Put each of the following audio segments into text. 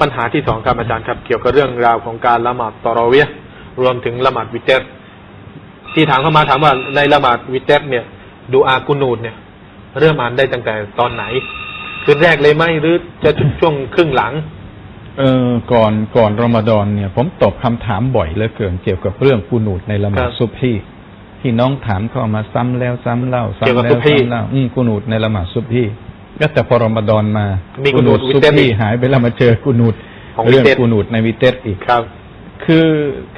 ปัญหาที่สองครับอาจารย์ครับ เกี่ยวกับเรื่องราวของการละหมาดตอรอเวียห์รวมถึงละหมาดวิเตรที่ถามเข้ามาถามว่าในละหมาดวิเตรเนี่ย ดูอากุนูดเนี่ย เริ่มอ่านได้ตั้งแต่ตอนไหน คืนแรกเลยไหมหรือจะช่วงครึ่งหลัง เออก่อนก่อนรอมฎอนเนี่ย ผมตอบคำถามบ่อยเหลือเกินเกี่ยวกับเรื่องกูนูดในละหมาคดรับซุบฮีที่น้องถามเข้ามาซ้ำแล้วซ้ำเล่าเกี่ยวซ้ำกับแล้ซุวบฮีซ้ำเล่าอืมกูนูดในละหมาดซุบฮี ก็แต่พอรอมฎอนมามีกูนูดกุนูดซุบวิเตรฮีอีกหายไปแล้วมาเจอกูนูดของเรื่องวิเตรกูนูดในวิเตสอีกครับ คือ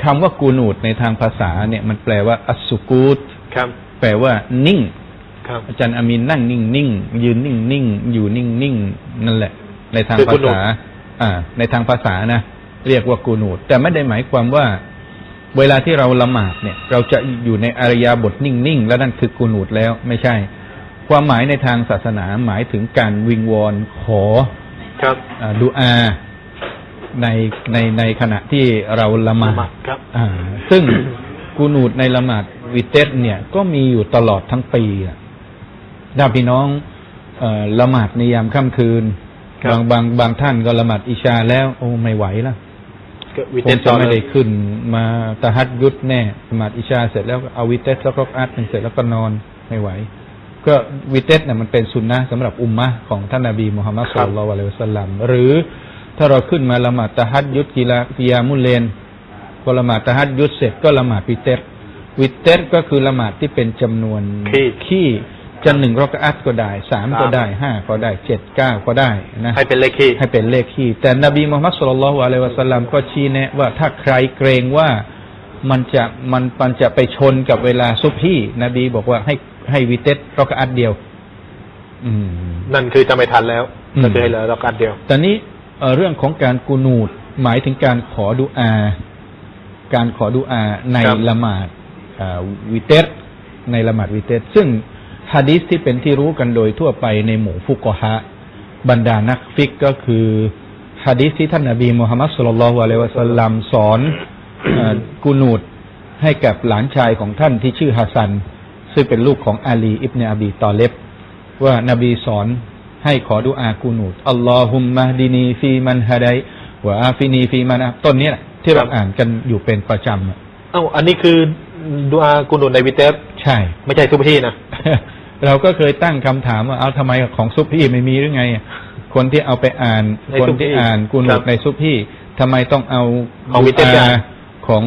คำว่ากูนูดในทางภาษาเนี่ยมันแปลว่าอัสสุกูตครับ แปลว่านิ่งครับอาจารย์อามีนนั่งนิ่งนิ่งยืนนิ่งนิ่งอยู่นิ่งนิ่งนั่นแหละ ในทางคือภากุนูตษา อ่า ในทางภาษานะเรียกว่ากูนูดแต่ไม่ได้หมายความว่า เวลาที่เราละหมาดเนี่ย เราจะอยู่ในอารยาบทนิ่งนิ่งแล้วนั่นคือกูนูดแล้วไม่ใช่ ความหมายในทางศาสนาหมายถึงการวิงวอนขอครับอาดูอาในในในขณะที่เราละหมาละหมาดดครับอ่าซึ่งกูนูดในละหมาดวิเตสเนี่ยก็มีอยู่ตลอดทั้งปีอะดาพี่น้องเออละหมาดในยามค่ำคืนครับบางบางบางท่านก็ละหมาดอิชาแล้ว โอ้ไม่ไหวละก็วิผเตรมต่จะอไม่เลได้ยขึ้น มาตะฮัดยุดแน่ละหมาดอิชาเสร็จแล้วก็เอาวิเตสแล้วก็อัดหนึ่งเสร็จแล้วก็นอนไม่ไหว ก็วิเตสเนี่ยมันเป็นสุนนะสำหรับอุมมะห์ของท่านนบีมุฮัมมัดสุลลัลลอฮุอะลัยฮิวะสัลลัมหรือถ้าเราขึ้นมาละหมาดตะฮัดยุดกีฬากิยามุลเลนก็ละหมาดตะฮัดยุดเสร็จก็ละหมาดวิเตสวิเตสก็คือละหมาดที่เป็นจำนวนขี้ขี้จะหนึ่งรอกอัตก็ได้สามก็สามได้ห้าก็ได้เจ็ดเก้าก็ได้นะให้เป็นเลขคี่ให้เป็นเลขขี้แต่นบีมุฮัมมัดสุลลัลลอฮุอะลัยฮิวะสัลลัมก็ชี้แนะว่าถ้าใครเกรงว่า มันจะมันมันจะไปชนกับเวลาซุบฮีนบีบอกว่าให้ให้วิเตสรอกอัตเดียว อืม นั่นคือจะไม่ทันแล้วอืมก็จะให้เหลือรอกอันเดียวตอนนี้เอ่อเรื่องของการกูนูดหมายถึงการขอดุอา การขอดุอาในครับละหมาดอ่าวิเตสในละหมาดวิเตสซึ่งฮะดิษที่เป็นที่รู้กันโดยทั่วไปในหมู่ฟุกอฮะบรรดานักฟิกก็คือฮะดิษที่ท่านนบีมุฮัมมัดสุลลัลลอฮุอะลัยฮิวะสัลลัมสอนเอ่อ กูนูดให้กับหลานชายของท่านที่ชื่อฮัสซัน ซึ่งเป็นลูกของอาลีอิบเนอบีตอเลบว่านบีสอนให้ขอดุอากูนูดอัลลอฮุมมะดินีฟีมันฮะไดวะอาฟินีฟีมันอะต้นนี้แหละที่ครัเราบอ่านกันอยู่เป็นประจำอะเอ้าอันนี้คือดูอากุนุนในวิเตสใช่ ไม่ใช่ซุปฮีนะ เราก็เคยตั้งคำถามว่าเอาทำไมของซุปพี่ไม่มีหรือไงอะคนที่เอาไปอ่านในคนซุปที่พี่อ่านกูนูครัดบในซุปพี่ทำไมต้องเอาของวิเตสดุอะ ของ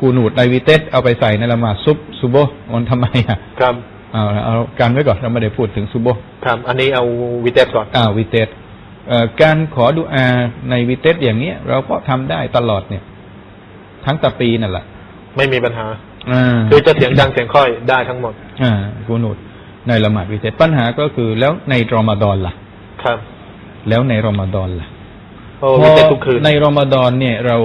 กูนูดในวิเตสเอาไปใส่ในละหมาดซุปซุโบฮ์มันทำไมอะครับเอาเอากันไว้ก่อนเราไม่ได้พูดถึงซุโบฮ์ครับ อันนี้เอาวิเตสก่อนอ่าวิเตสเอ่อการขอดุอาในวิเตสอย่างเนี้ย เราก็ทำได้ตลอดเนี่ย ทั้งตะปีนั่นแหละไม่มีปัญหาอ่าคือจะเสียงดังเสียงค่อยได้ทั้งหมด อ่ากูนูดในละหมาดวิเตสปัญหาก็คือแล้วในรอมฎอนล่ะ ครับ แล้วในรอมฎอนล่ะโอ้วิเตสทุกคืนในรอมฎอนเนี่ยเรา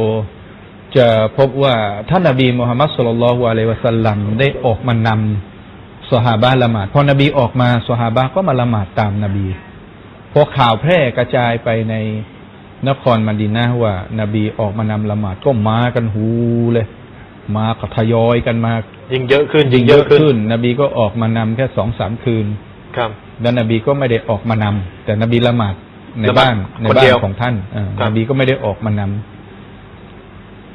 จะพบว่าท่านนบีมุฮัมมัดสุลลัลลอฮุอะลัยฮิวะสัลลัมได้ออกมานำสหาบะห์ละหมาดพอนบีออกมาสหาบะห์ก็มาละหมาดตามนบีพอข่าวแพร่กระจายไปในนครมดีนะห์ว่านบีออกมานำละหมาดก็มากันหูเลย มาก็ทยอยกันมายิงเยอะขึ้นยิงเยอะขึ้น นบีก็ออกมานำแค่สองสามคืน ครับ แล้วนบีก็ไม่ได้ออกมานำแต่นบีละหมาดในละหมาดบ้านในคนบ้าเดีนยวของท่านเออครับนบีก็ไม่ได้ออกมานำ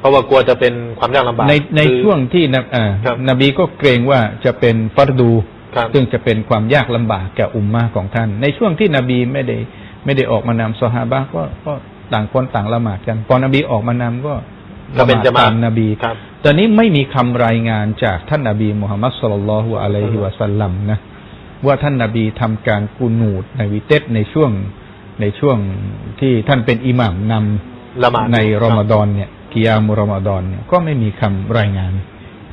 เพราะว่ากลัวจะเป็นความยากลำบากในในคือ ช่วงที่นบอ่าครับนบีก็เกรงว่าจะเป็นฟัรดู ครับ ซึ่งจะเป็นความยากลำบากแก่อุมมาของท่าน ในช่วงที่นบีไม่ได้ไม่ได้ออกมานำซอฮาบะห์ก็ก็ต่างคนต่างละหมาดกันพอนบีออกมานำก็ก็ละหเป็นมาดจะมาตามนบีครับ ตอนนี้ไม่มีคำรายงานจากท่านนบีมุฮัมมัดสุลลัลลอฮุอะลัยฮิวะสัลลัมนะว่าท่านนบีทำการกูนูดในวิเตสในช่วงในช่วงที่ท่านเป็นอิหม่ามนำ ละหมาดในรอมฎอนเนี่ย กิยามุรอมฎอนเนี่ยก็ไม่มีคำรายงาน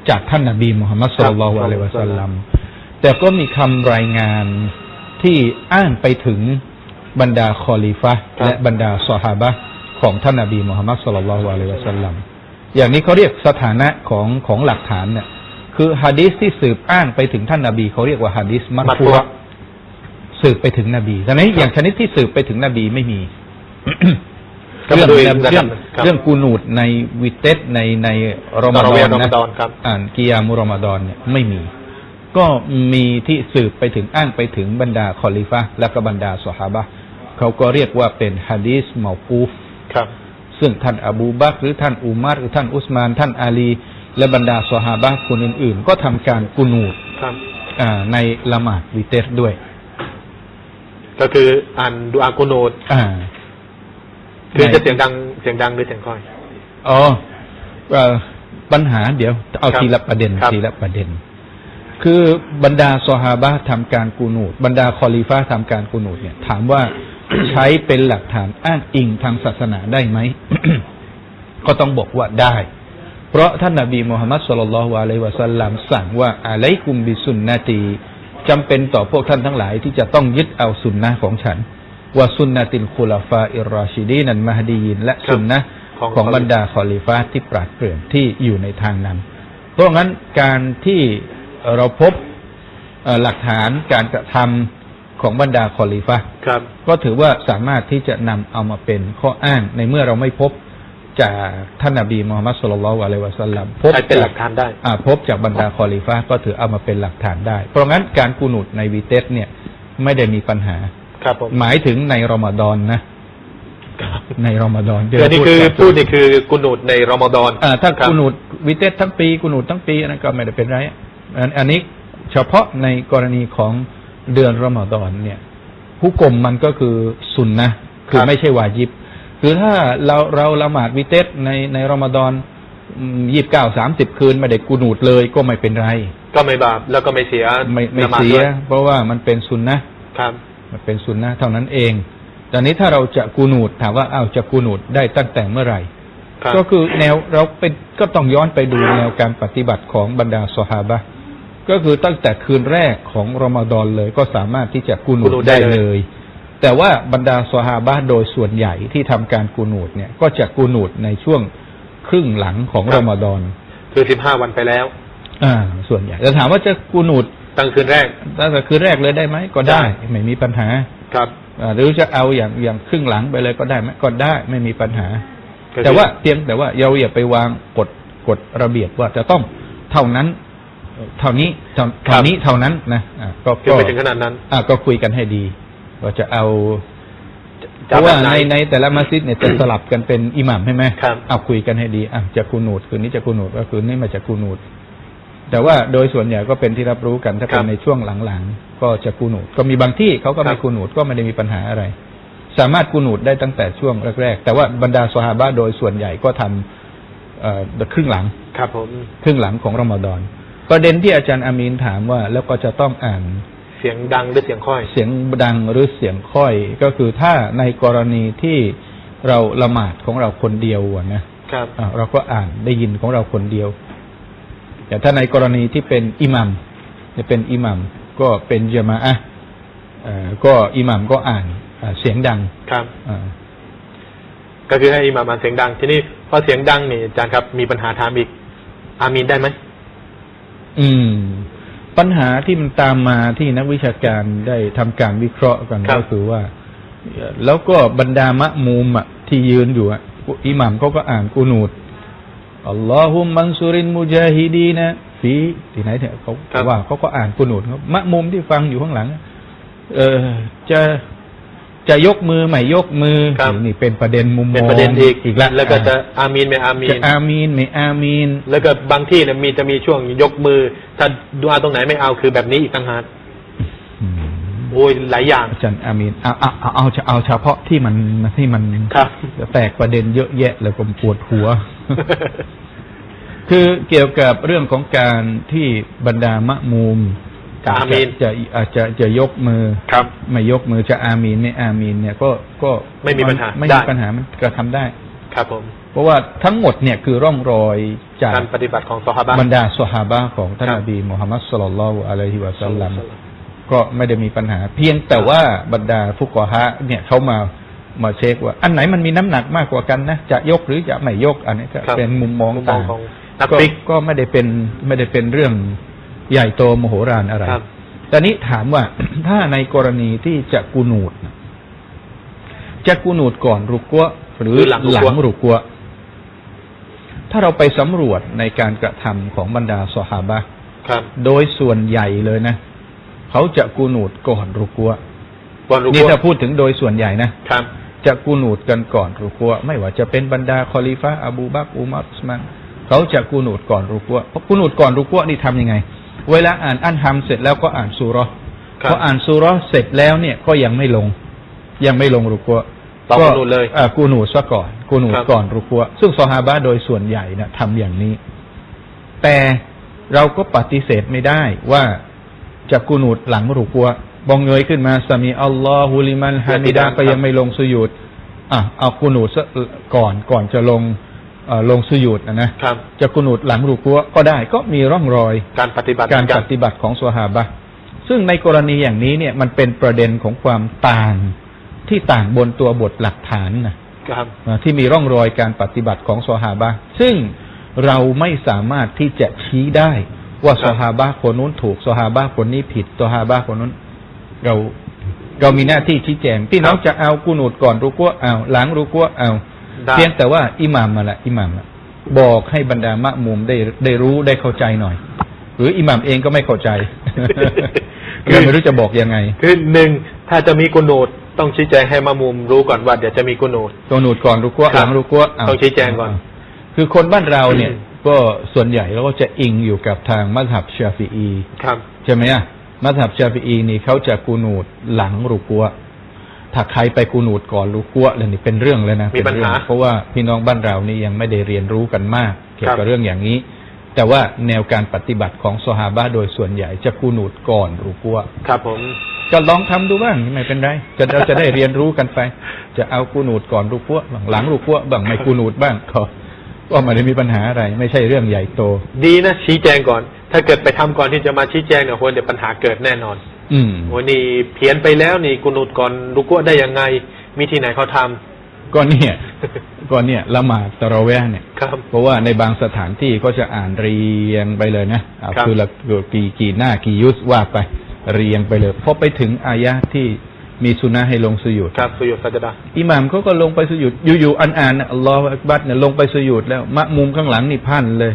จากท่านนบีมุฮัมมัดสุลลัลลอฮุอะลัยฮิวะสัลลัมแต่ก็มีคำรายงานที่อ้างไปถึงบรรดาคอลีฟะห์ครับและบรรดาซอฮาบะห์ของท่านนบีมุฮัมมัดสุลลัลลอฮุอะลัยฮิวะสัลลัมอย่างนี้เขาเรียกสถานะของของหลักฐานเนี่ยคือฮะดีษที่สืบอ้างไปถึงท่านนบีเขาเรียกว่าฮะดีษมัมัตดฟูตัวสืบไปถึงนบีแต่นี้อย่างชนิดที่สืบไปถึงนบีไม่มีก็ เรื่มาองดูอีกเรื่องระดับเรื่องหนึ่งครับเรื่องกูนูดในวิเตสในในรอมฎตะเราะเวีอยนรอมนะฎอนครับอ่านกิยามุรอมฎอนเนี่ยไม่มี ก็มีที่สืบไปถึงอ้างไปถึงบรรดาคอลิฟะห์และก็บรรดาสหาบะห์เขาก็เรียกว่าเป็นฮะดีสเมาฟูฟครับ ซึ่งท่านอบูบักรหรือท่านอุมัรหรือท่านอุสมาน ท่านอาลี และบรรดาสหาบะห์คนอื่น ๆ ก็ทำการกุนูดครับอ่าในละหมาดวิเตรด้วย ก็คืออ่านดูอากุโนดอ่า คือในจะเสียงดังเสียงดังหรือเสียงค่อย อ๋อเอ่อปัญหาเดี๋ยว เอาครับทีละประเด็นครับทีละประเด็น คือบรรดาซอฮาบะห์ทำการกูนูดบรรดาคอลีฟาทำการกูนูดเนี่ย ถามว่าใช้เป็นหลักฐานอ้างอิงทางศาสนาได้ไหม ก็ต้องบอกว่าได้ เพราะท่านนบีมุฮัมมัดสุลลัลลอฮุอะลัยฮิวะสัลลัมสั่งว่าอะลัยกุมบิสุนนะตีจำเป็นต่อพวกท่านทั้งหลายที่จะต้องยึดเอาสุนนะของฉัน ว่าสุนนะติลคุลาฟาอิรรอชิดีนันมหดียิน และครับสุนนะของของบรรดาคอลิฟาที่ปราดเปรื่องที่อยู่ในทางนั้น เพราะงั้นการที่เราพบเอ่อหลักฐานการกระทำของบรรดาคอลิฟาครับก็ถือว่าสามารถที่จะนำเอามาเป็นข้ออ้างในเมื่อเราไม่พบจากท่านนบีมูฮัมมัดสุลลัลลอฮุอะลัยฮิวะสัลลัมพบใช้เป็นหลักฐานได้อ่าพบจากบรรดาคอลิฟาก็ถือเอามาเป็นหลักฐานได้ เพราะงั้นการกุนุดในวีเตสเนี่ยไม่ได้มีปัญหา ครับผมหมายถึงในรอมฎอนนะ ในรอมฎอนคืออันนี้คือพูดนี่คือกุนูดในรอมฎอนอ่าถ้าครับกุนูดวิเตสทั้งปีกุนูดทั้งปีอันนั้นก็ไม่ได้เป็นไรอันอันนี้เฉพาะในกรณีของเดือนรอมฎอนเนี่ยผู้กลมมันก็คือสุนนะคือไม่ใช่วาจิบ คือถ้าเราเราละหมาดวิเตสในในรอมฎอนยี่สิบเก้าสามสิบคืนไม่ได้กุนูดเลยก็ไม่เป็นไร ก็ไม่บาปแล้วก็ไม่เสียไม่ไม่ละหาดเสียด้วยเพราะว่ามันเป็นสุนนะครับ มันเป็นสุนนะเท่านั้นเองแต่นี้ถ้าเราจะกูนูดถามว่าอ้าวจะกูนูดได้ตั้งแต่เมื่อไหร่ครับก็คือแนวเราเป็นก็ต้องย้อนไปดูแนวการปฏิบัติของบรรดาสหาบะห์ก็คือตั้งแต่คืนแรกของรอมฎอนเลยก็สามารถที่จะกูนูกุดนูดได้ได้เลยเลย แต่ว่าบรรดาสหาบะห์โดยส่วนใหญ่ที่ทำการกูนูดเนี่ยก็จะกูนูดในช่วงครึ่งหลังของรอมฎอนคือสิบห้าวันไปแล้ว อ่า ส่วนใหญ่แต่ถามว่าจะกูนูด ตั้งคืนแรก ตั้งแต่คืนแรกเลยได้ไหมก็ได้ ไม่มีปัญหาครับอ่าหรือจะเอาอย่างอย่างครึ่งหลังไปเลยก็ได้ไหมก็ได้ไม่มีปัญหาก็คือแต่ว่าเพียงแต่ว่าเราอย่าไปวางกฎกฎระเบียบว่าจะต้องเท่านั้น เท่านี้เท่าเท่านี้เท่านั้นนะอ่าก็คือก็ไปถึงขนาดนั้นอ่าก็คุยกันให้ดีว่าจะเอาเพจะราะว่าแบบไหนในในแต่ละมัสยิดเนี่ยจะสลับกันเป็นอิหมัมใช่ไหมครับเอาคุยกันให้ดีอะจะกูนูดคืนนี้จะกูนูดก็คืนนี้มาจะกูนูด แต่ว่าโดยส่วนใหญ่ก็เป็นที่รับรู้กันถ้าเป็นในช่วงหลังๆ ก็จะกูนูดก็มีบางที่เขาก็ไม่กูนูดก็ไม่ได้มีปัญหาอะไร สามารถกูนูดได้ตั้งแต่ช่วงแรกๆ แต่ว่าบรรดาสหาบะห์โดยส่วนใหญ่ก็ทำเอ่อครึ่งหลังครับผมครึ่งหลังของรอมฎอนประเด็นที่อาจารย์อามีนถามว่าแล้วก็จะต้องอ่านเสียงดังหรือเสียงค่อย เสียงดังหรือเสียงค่อยก็คือถ้าในกรณีที่เราละหมาดของเราคนเดียวอะนะครับอะเราก็อ่านได้ยินของเราคนเดียว แต่ถ้าในกรณีที่เป็นอิหมัมจะเป็นอิหมัมก็เป็นจามะอะห์เอ่อก็อิหมัมก็อ่านอ่าเสียงดังครับอ่าก็คือให้อิหม่ามอ่านเสียงดัง ทีนี้พอเสียงดังนี่อาจารย์ครับมีปัญหาถามอีก อามีนได้ไหมอืม ปัญหาที่มันตามมาที่นักวิชาการได้ทำการวิเคราะห์กันครับก็คือว่าเอ่อแล้วก็บรรดามะมูมอะที่ยืนอยู่อะอิหมัมเขาก็อ่านกูนูด อัลลอฮุมมันซุรินมุจาฮิดีนะฟีที่ไหนเนี่ยเขาว่าเขาก็อ่านกูนูดครับมะมุมที่ฟังอยู่ข้างหลัง เออจะจะยกมือไม่ยกมือครับนี่เป็นประเด็นมุมมองเป็นประเด็นอีกอีกแล้วแล้วก็จะอามีนไม่อามีจะนอามีนไม่อามีน แล้วก็บางที่เนี่ยมีจะมีช่วงยกมือ ถ้าดูอาตรงไหนไม่เอาคือแบบนี้อีกต่างหากอืม โอ้ยหลายอย่าง อาจารย์อามีนเอาเอาเอาเอาเอาเฉพาะที่มันที่มันครับ แตกประเด็นเยอะแยะเลยผมปวดหัว คือเกี่ยวกับเรื่องของการที่บรรดามะมูมจะอามีน จะอาจจะจะยกมือ ครับ ไม่ยกมือจะอามีนไม่อามีนเนี่ยก็ก็ไม่มีปัญหาไม่ได้ มีปัญหามันกระทำได้ ครับผมเพราะว่าทั้งหมดเนี่ยคือร่องรอยจากการปฏิบัติของซอฮาบะ บรรดาสหาบะห์ของท่านครับ นบีมุฮัมมัดสุลลัลลอฮุอะลัยฮิวะสัลลัม ก็ไม่ได้มีปัญหา เพียงแต่ว่าบรรดาฟุกอฮะเนี่ยเขามามาเช็คว่า อันไหนมันมีน้ำหนักมากกว่ากันนะ จะยกหรือจะไม่ยกอันนี้ก็ครับเป็นมุมมองมุมมอต่างงของนักก็ฟิกก็ไม่ได้เป็นไม่ได้เป็นเรื่องใหญ่โตมโหฬารอะไร ครับ แต่นี้ถามว่า ถ้าในกรณีที่จะกูนูดนะจะกูนูดก่อนรุกัวหรือหรือหลังรุกัวหลังรุกัว ถ้าเราไปสำรวจในการกระทำของบรรดาสหาบะห์ ครับ โดยส่วนใหญ่เลยนะ เขาจะกูนูดก่อนรุกัววันรุนี่กัวถ้าพูดถึงโดยส่วนใหญ่นะครับ จะกูนูดกันก่อนรุกัว ไม่ว่าจะเป็นบรรดาคอลิฟะอบูบักรอุมัรอุสมานเขาจะกูนูดก่อนรุกัวเพราะกูนูดก่อนรุกัวนี่ทำยังไง เวลาอ่านอันฮัมเสร็จแล้วก็อ่านซูเราะห์ครับพออ่านซูเราะห์เสร็จแล้วเนี่ยก็ยังไม่ลง ยังไม่ลงรุกัวต้องกูนูดเลยอ่ากูนูดซะก่อน กูนูดครับก่อนรุกัว ซึ่งซอฮาบะห์โดยส่วนใหญ่นะทำอย่างนี้ แต่เราก็ปฏิเสธไม่ได้ว่า จะกูนูดหลังรุกัวบองเงยขึ้นมาสามีอัลลอฮุลิมันฮามิดาก็ยังไม่ลงสุยุดอะเอากูนูดซะก่อนก่อนจะลงเอ่อลงสุยุดนะนะครับจะกูนูดหลังรุกัวก็ได้ก็มีร่องรอย การปฏิบัติการเหมือนปฏิบัติของซอฮาบะห์ซึ่งในกรณีอย่างนี้เนี่ยมันเป็นประเด็นของความต่างที่ต่างบนตัวบทหลักฐานนะครับอ่าที่มีร่องรอยการปฏิบัติของซอฮาบะห์ซึ่งเราไม่สามารถที่จะชี้ได้ ว่าครับซอฮาบะห์คนนู้นถูกซอฮาบะห์คนนี้ผิดซอฮาบะห์คนนู้น เราเรามีหน้าที่ชี้แจงพี่น้องจะเอากุนูดก่อนรุกัวเอาหลังรุกัวเอาได้เพียงแต่ว่าอิหมามมาละอิหมามอะบอกให้บรรดามะมุมได้ได้รู้ได้เข้าใจหน่อย หรืออิหมามเองก็ไม่เข้าใจคือเราไม่รู้จะบอกยังไง คือหนึ่งถ้าจะมีกุนูดต้องชี้แจงให้มามุมรู้ก่อนว่าเดี๋ยวจะมีกุนูดตัวหนูดก่อนรุกัวครับหลังรุกัวเาต้องชี้แจงก่อนเาคือคนบ้านเราเนี่ยอืม ก็ส่วนใหญ่เราก็จะอิงอยู่กับทางมัธยับชาฟิอีครับ ใช่ไหมอะมัธยับชาฟิอีนี่เขาจะกูนูดหลังรุกัวถ้าใครไปกูนูดก่อนรุกัวแล้วนี่เป็นเรื่องเลยนะมีปัญหาเป็นเรื่องเพราะว่าพี่น้องบ้านเรานี่ยังไม่ได้เรียนรู้กันมาก เกี่ยวครักับบเรื่องอย่างนี้ แต่ว่าแนวการปฏิบัติของซอฮาบะห์โดยส่วนใหญ่จะกูนูดก่อนรุกัวครับผมก็ลองทำดูบ้างไม่เป็นไรจะเราจะได้เรียนรู้กันไป จะเอากูนูดก่อนรุกัวบ้างหลังรุกัวบ้างไม่กูนูดบ้างก็ ก็ไม่ได้มีปัญหาอะไร ไม่ใช่เรื่องใหญ่โต ดีนะชี้แจงก่อน ถ้าเกิดไปทำก่อนที่จะมาชี้แจงเนี่ยควรเดี๋ยวปัญหาเกิดแน่นอน อืมโอ้นี่เพี้ยนไปแล้วนี่กุนูดก่อนรุกัวได้ยังไง มีที่ไหนเขาทำก็เนี่ยก็เนี่ยละหมาดตะเราะเวห์เนี่ยครับเพราะว่าในบางสถานที่ก็จะอ่านเรียงไปเลยนะเอาครับคือละกี่กี่หน้ากี่ยุสว่าไป เรียงไปเลยพอไปถึงอายะห์ที่ มีสุนนะให้ลงสุยุดครับสุยุดสัจดาอิหม่ามเขาก็ลงไปสุยุดอยู่ๆอ่านๆอัลลอฮฺอักบัดเนี่ยลงไปสุยุดแล้วมะมุมข้างหลังนี่พันเลย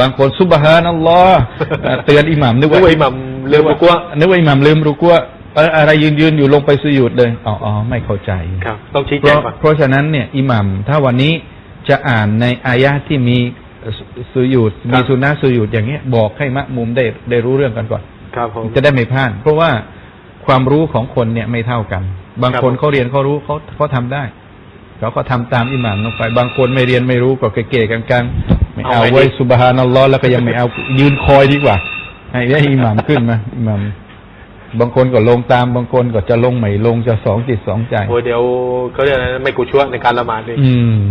บางคนซุบฮานัลลอฮ์อ่าเตือนอิหม่ามนึกนึกว่าว่าอิหมัมเรื่องรุกัวนึกว่าอิหม่ามลืมรุกัวเอ่ออะไรยืนยืนๆอยู่ลงไปสุยุดเลยอ๋ออ๋อไม่เข้าใจครับต้องชี้เพแจงราะก่อนเพราะฉะนั้นเนี่ยอิหมัมถ้าวันนี้จะอ่านในอายะห์ที่มีสุสุยุดครับมีสุนนะสุยุดอย่างเงี้ยบอกให้มะมุมได้ได้รู้เรื่องกันก่อนครับผมจะได้ไม่พลาดเพราะว่า ความรู้ของคนเนี่ยไม่เท่ากัน บางครับคนผมเขาเรียนเขารู้เขาเขาทำได้เขาก็ทำตามอิหมัมลงไป บางคนไม่เรียนไม่รู้ก็เก๋ๆกันๆไม่เอาไว้สุบฮานัลลอฮ์แล้วก็ยังไม่เอายืนคอยดีกว่าให้ได้อิหมัมขึ้นมาอิหมัมบางคนก็ลงตามบางคนก็จะลงไม่ลงจะสองจิตสองใจโอ้ยเดี๋ยวเขาเรียกอะไรนะไม่กูชั่วในการละหมาดนี่อืม